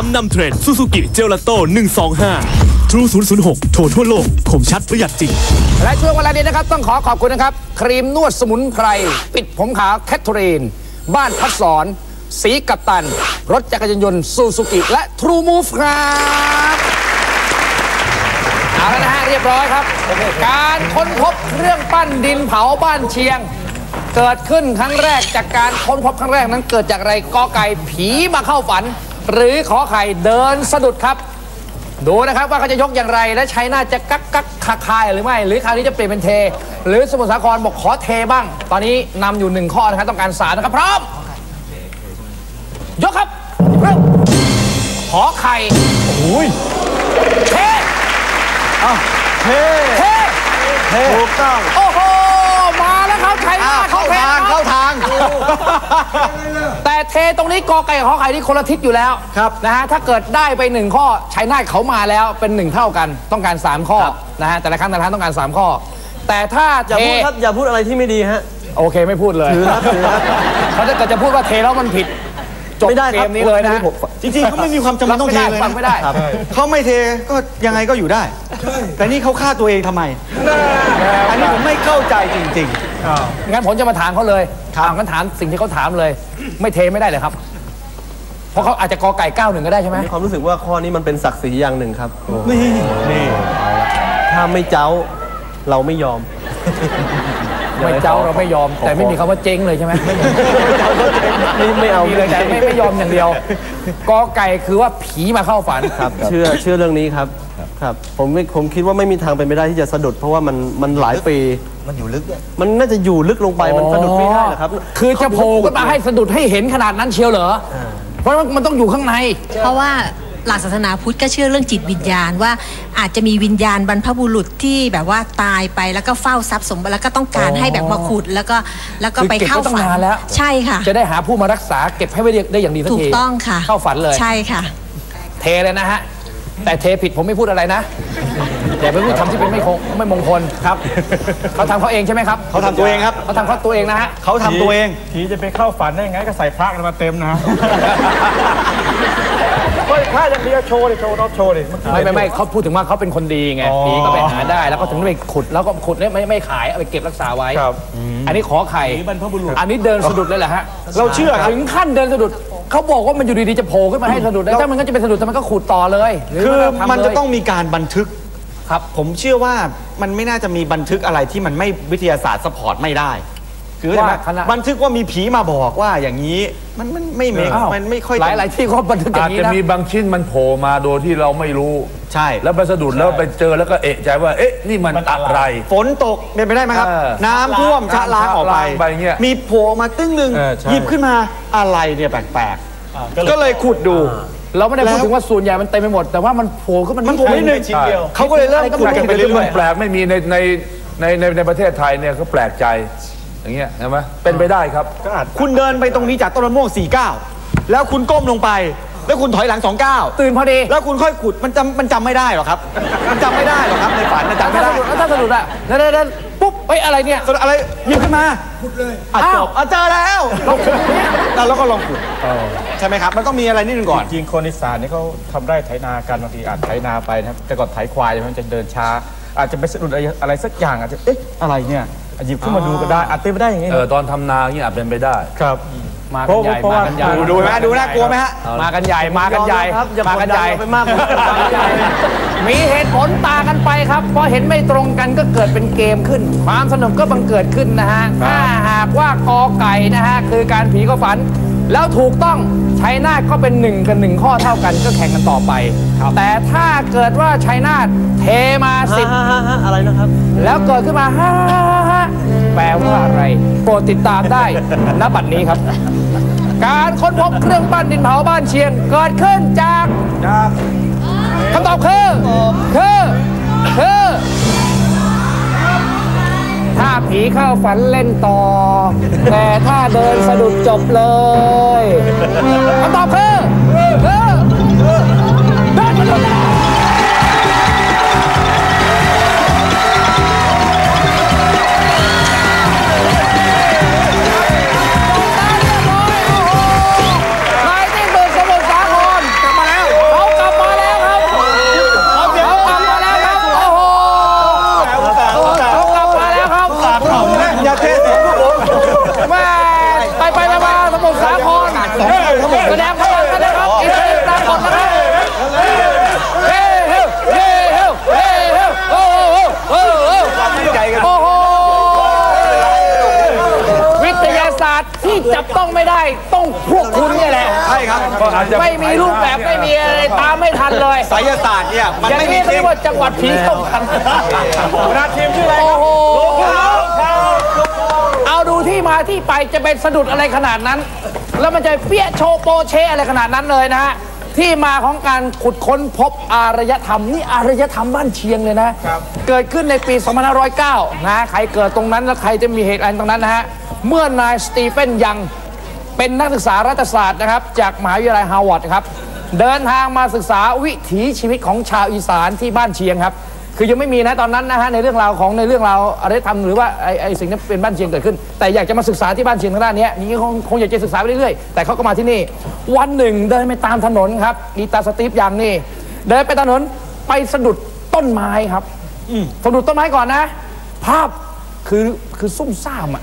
อำนำเทรนซูซูกิเจลาโต้ 125 True 006 โทรทั่วโลก คมชัดประหยัดจริง และช่วงเวลานี้นะครับ ต้องขอขอบคุณนะครับ ครีมนวดสมุนไพร ปิดผมขาวแคทเธอรีน บ้านพัดสอน สีกัปตัน รถจักรยานยนต์ซูซูกิและทรูมูฟครับเอาแล้วนะฮะเรียบร้อยครับ การค้นพบเครื่องปั้นดินเผาบ้านเชียงเกิดขึ้นครั้งแรกจากการค้นพบครั้งแรกนั้นเกิดจากอะไรกอไก่ผีมาเข้าฝัน หรือขอไข่เดินสะดุดครับ ดูนะครับว่าเขาจะยกอย่างไรและใช้น่าจะกักกักคาคายหรือไม่ หรือคราวนี้จะเปลี่ยนเป็นเท หรือสมุทรสาครบอกขอเทบ้าง ตอนนี้นำอยู่หนึ่งข้อนะครับต้องการสามนะครับพร้อม ยกครับเริ่มขอไข่โอ้ยเทเทเทเทถูกต้องโอ้โหมาแล้วครับใช้หน้าเข้าทางเข้าทาง แต่ เทตรงนี้กอไก่กับขอไข่ที่คนละทิศอยู่แล้วครับนะฮะถ้าเกิดได้ไปหนึ่งข้อใช้หน้าเขามาแล้วเป็นหนึ่งเท่ากัน ต้องการ 3 ข้อนะฮะแต่ละครั้งแต่ละครั้งต้องการ 3 ข้อ แต่ถ้าอย่าเทพูดครับอย่าพูดอะไรที่ไม่ดีฮะโอเคไม่พูดเลยถือครับถือครับเพราะถ้าเกิดจะพูดว่าเทแล้วมันผิดจบไม่ได้เกครับมนี้เลยนะฮะผมจริงๆเขาไม่มีความจำเป็นต้องเทเลยฟังไม่ได้นะเขาไม่เทก็ยังไงก็อยู่ได้ แต่นี่เขาฆ่าตัวเองทำไม อันนี้ผมไม่เข้าใจจริงงั้นผมจะมาถามเขาเลย ถามงั้นถามสิ่งที่เขาถามเลย ไม่เทไม่ได้เลยครับ เพราะเขาอาจจะกอไก่เก้าหนึ่งก็ได้ใช่ไหมมีความรู้สึกว่าข้อนี้มันเป็นศักดิ์ศรีอย่างหนึ่งครับ นี่นี่ถ้าไม่เจ้าเราไม่ยอม ไม่เจ้าเราไม่ยอม แต่ไม่มีคำว่าเจ๊งเลยใช่ไหมไม่ไม่เอามีเลยแต่ไม่ไม่ยอมอย่างเดียวกอไก่คือว่าผีมาเข้าฝันครับ เชื่อเชื่อเรื่องนี้ครับ ครับผมไม่ผมคิดว่าไม่มีทางเป็นไปได้ที่จะสะดุด เพราะว่ามันมันหลายปี มันอยู่ลึกมันน่าจะอยู่ลึกลงไปมันสะดุดไม่ได้หรอกครับคือจะโผล่ขึ้นมาให้สะดุดให้เห็นขนาดนั้นเชียวเหรอ เพราะมันต้องอยู่ข้างใน เพราะว่าหลักศาสนาพุทธก็เชื่อเรื่องจิตวิญญาณว่าอาจจะมีวิญญาณบรรพบุรุษที่แบบว่าตายไปแล้วก็เฝ้าทรัพย์สมบัติแล้วก็ต้องการให้แบบมาขุดแล้วก็แล้วก็ไปเข้าคือเก็บไว้ตั้งฝันนานแล้วใช่ค่ะ จะได้หาผู้มารักษาเก็บให้ไว้ได้อย่างดีทันถูทีกต้องค่ะ เข้าฝันเลยใช่ค่ะ เทเลยนะฮะ แต่เทผิดผมไม่พูดอะไรนะอย่าไปพูดทำที่เป็นไม่คงไม่มงคลครับเขาทำเขาเองใช่ไหมครับๆเขาทำตัวเองครับเขาทำเขาตัวเองนะฮะเขาทำตัวเองผีจะไปเข้าฝันได้ไงก็ใส่พระกันมาเต็มนะเฮ้ยพระอย่างเดียวโชว์ดิโชว์รอบโชว์ดิเอกี้ไม่ไม่ไม่เขาพูดถึงว่าเขาเป็นคนดีไงอ๋อผีก็ไปหาได้แล้วก็ถึงได้ไปขุดแล้วก็ขุดเนี่ยไม่ไม่ขายเอาไปเก็บรักษาไว้ครับอันนี้ขอไข่อันนี้เดินสะดุดเลยแหละฮะเราเชื่อครับถึงขั้นเดินสะดุด เขาบอกว่ามันอยู่ดีๆจะโผล่ขึ้นมาให้สะดุดแล้วถ้ามันก็จะเป็นสะดุดทำไมก็ขุดต่อเลยหรืคือว่าทำมันจะเลยต้องมีการบันทึกครับ ผมเชื่อว่ามันไม่น่าจะมีบันทึกอะไรที่มันไม่วิทยาศาสตร์สปอร์ตไม่ได้ คือเข้าใจไหมว่าขณะบันทึกว่ามีผีมาบอกว่าอย่างนี้มันมันไม่เมคอ้าวมันไม่ค่อยหลายหลายที่เขาบันทึกอย่าอาจงนี้จะนะมีบางชิ้นมันโผล่มาโดยที่เราไม่รู้ใช่ แล้วไปสะดุดแล้วไปเจอแล้วก็เอะใจว่าเอ๊ะนี่มันอะไร ฝนตกเป็นไปได้ไหมครับเออน้ำท่วมชะล้างออกไปชะล้างไปเงี้ยมีโผล่มาตึ้งหนึ่งเออใช่หยิบขึ้นมาอะไรเนี่ยแปลกๆก็เลยขุดดูเราไม่ได้พูดแล้วถึงว่าส่วนใหญ่มันเต็มไปหมด แต่ว่ามันโผล่ขึ้นมันมันโผล่นิดนึงชิ้นเดียวเขาก็เลยเริ่มขุดอะไรก็กันไปไม่เรื่มัอนยแปลกไม่มีในในในในในประเทศไทยเนี่ยเขาแปลกใจ อย่างเงี้ยเห็นไหมเป็นไปได้ครับๆคุณเดินไปตรงนี้จากต้นมะม่วง 49 แล้วคุณก้มลงไป แล้วคุณถอยหลัง 29 ตื่นพอดี แล้วคุณค่อยขุดมันจำมันจำไม่ได้หรอกครับ มันจำไม่ได้หรอกครับในฝันมันจำไม่ถ้าได้สะดุดแล้วถ้าสะดุดอะเดินเดินเดินปุ๊บเฮ้ยอะไรเนี่ยสะดุดอะไรหยิบขึ้นมาขุดเลยอะจบอะเจอแล้วลองขุดเนี่ยแล้วก็ลองขุดใช่ไหมครับ มันต้องมีอะไรนิดนึงก่อน จริงคนอีสานนี่เขาทำไร่ไถนากันบางทีอาจไถนาไปนะครับแต่ก่อนไถควายมันจะเดินช้า อาจจะไปสะดุดอะไรอะไรสักอย่างอาจจะเอ๊ะอะไรเนี่ยอะ หยิบขึ้นมาดูก็ได้อาจเป็นไปได้อย่างนี้เออนะตอนทำนาเนี่ยอาจเป็นไปได้ครับ มากันใหญ่เพราะมาว่ากันใหญ่ดูดูไหมดูน่ากลัวไหมฮะมากันใหญ่มากันใหญ่ครับอย่ามากันใหญ่กดดันเราไปมากกว่ามากันใหญ่มีเหตุผลตากันไปครับพอเห็นไม่ตรงกันก็เกิดเป็นเกมขึ้น ความสนุกก็บังเกิดขึ้นนะฮะถ้าหากว่ากอไก่นะฮะคือการผีก็ฝัน แล้วถูกต้องชัยนาทก็เป็นหนึ่งกับหนึ่งข้อเท่ากันก็แข่งกันต่อไป แต่ถ้าเกิดว่าชัยนาทเทมาสิบฮ่าฮ่าฮ่าอะไรนะครับ แล้วเกิดขึ้นมาฮ่าฮ่าฮ่าฮ่าแปลว่าอะไร โปรดติดตามได้ณบัดนี้ครับ การค้นพบเครื่องปั้นดินเผาบ้านเชียง เกิดขึ้นจากคำตอบคือคือคือ ถ้าผีเข้าฝันเล่นต่อ แต่ถ้าเดินสะดุดจบเลยคำตอบ แสดงพลังกันนะครับอินเทอร์ปรากฏนะครับเฮ้เฮ้เฮ้เฮ้เฮ้เฮ้โอ้โหโอ้โหโอ้โหวิทยาศาสตร์ที่จับต้องไม่ได้ต้องพวกคุณเนี่ยแหละใช่ครับไม่มีรูปแบบไม่มีอะไรตามไม่ทันเลยไสยศาสตร์เนี่ยมันไม่มีเรียกว่าจังหวัดผีต้องทำหัวหน้าทีมชื่ออะไรโอ้โหเอาดูที่มาที่ไปจะเป็นสะดุดอะไรขนาดนั้น แล้วมันจะเปี้ยโชว์โปเชอะไรขนาดนั้นเลยนะฮะที่มาของการขุดค้นพบอารยธรรมนี่อารยธรรมบ้านเชียงเลยนะ เกิดขึ้นในปี 2509 นะ ใครเกิดตรงนั้นแล้วใครจะมีเหตุการณ์ตรงนั้นนะฮะ เมื่อนายสตีเฟนยังเป็นนักศึกษารัฐศาสตร์นะครับ จากมหาวิทยาลัยฮาร์วาร์ดครับ เดินทางมาศึกษาวิถีชีวิตของชาวอีสานที่บ้านเชียงครับ คือยังไม่มีนะตอนนั้นนะฮะในเรื่องราวของในเรื่องราวอารยธรรมหรือว่าไอ้ไอ้สิ่งที่เป็นบ้านเชียงเกิดขึ้น แต่อยากจะมาศึกษาที่บ้านเชียงทางด้านเนี้ยนี่คงคงอยากจะศึกษาไปเรื่อยๆแต่เขาก็มาที่นี่ วันหนึ่งเดินไปตามถนนครับอีตาสตีฟอย่างนี่เดินไปตามถนนไปสะดุดต้นไม้ครับสะดุดต้นไม้ก่อนนะ ภาพคือคือซุ่มซ่ามอะ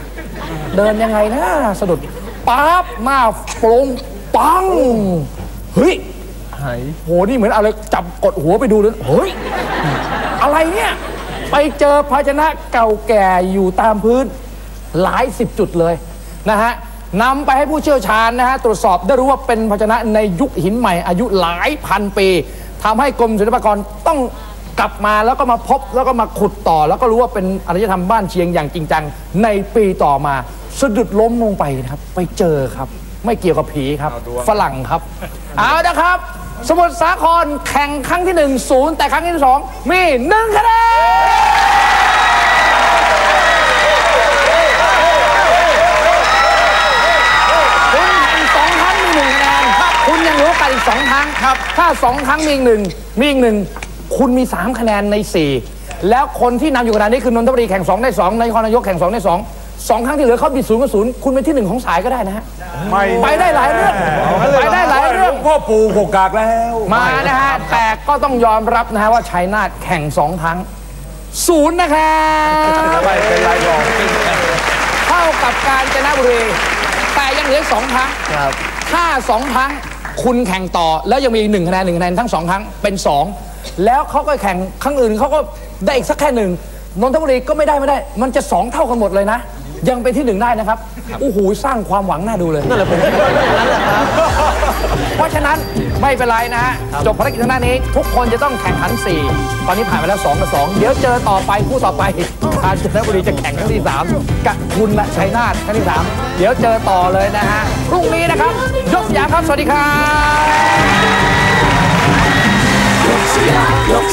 เดินยังไงนะสะดุดปั๊บหน้าโปรงปังเฮ้ยหายโหนี่เหมือนอะไรจับกดหัวไปดูเลยเฮ้ย อะไรเนี่ย ไปเจอภาชนะเก่าแก่อยู่ตามพื้นหลายสิบจุดเลยนะฮะนำไปให้ผู้เชี่ยวชาญนะฮะตรวจสอบได้รู้ว่าเป็นภาชนะในยุคหินใหม่อายุหลายพันปีทำให้กรมศิลปากรต้องกลับมาแล้วก็มาพบแล้วก็มาขุดต่อ แล้วก็รู้ว่าเป็นอารยธรรมบ้านเชียงอย่างจริงจังในปีต่อมาสะดุดล้มลงไปนะครับ ไปเจอครับ ไม่เกี่ยวกับผีครับ ฝรั่งครับ เอานะครับ สมุทรสาครแข่งครั้งที่หนึ่งศูนย์แต่ครั้งที่สองมีหนึ่งคะแนนคุณแข่งสองครั้งมีหนึ่งคะแนนคุณยังเหลือโอกาสอีกสองครั้งครับ ถ้าสองครั้งมีอีกหนึ่งมีอีกหนึ่งคุณมีสามคะแนนในสี่แล้วคนที่นำอยู่ขนาดนี้คือนนทบุรีแข่งสองได้สองนครนายกแข่งสองได้สอง สองครั้งที่เหลือเขาบิดศูนย์กับศูนย์คุณเป็นที่หนึ่งของสายก็ได้นะฮะไปได้หลายเรื่องไปได้หลายเรื่องพ่อปู่กกากแล้ว มานะฮะแต่ก็ต้องยอมรับนะฮะว่าชัยนาทแข่งสองครั้งศูนย์นะครับไม่เป็นไรหรอกเท่ากับการจนบุรีแต่ยังเหลืออกสองครั้งครับถ้าสองครั้งคุณแข่งต่อแล้วยังมีอีกหนึ่งคะแนนหนึ่งคะแนนทั้งสองครั้งเป็นสองแล้วเขาก็แข่งครั้งอื่นเขาก็ได้อีกสักแค่หนึ่งนนทบุรีก็ไม่ได้ไม่ได้ มันจะสองเท่ากันหมดเลยนะ ยังเป็นที่หนึ่งได้นะครับโอ้โหสร้างความหวังน่าดูเลยนั่นแหละผมเพราะฉะนั้นไม่เป็นไรนะฮะจบภารกิจทางด้านนี้ ทุกคนจะต้องแข่งขัน 4 ตอนนี้ผ่านไปแล้ว2กับ2 เดี๋ยวเจอต่อไปคู่ต่อไปกาญจนบุรีจะแข่งครั้งที่ 3กับคุณและชัยนาทครั้งที่ 3 เดี๋ยวเจอต่อเลยนะฮะพรุ่งนี้นะครับยกสยามครับสวัสดีครับ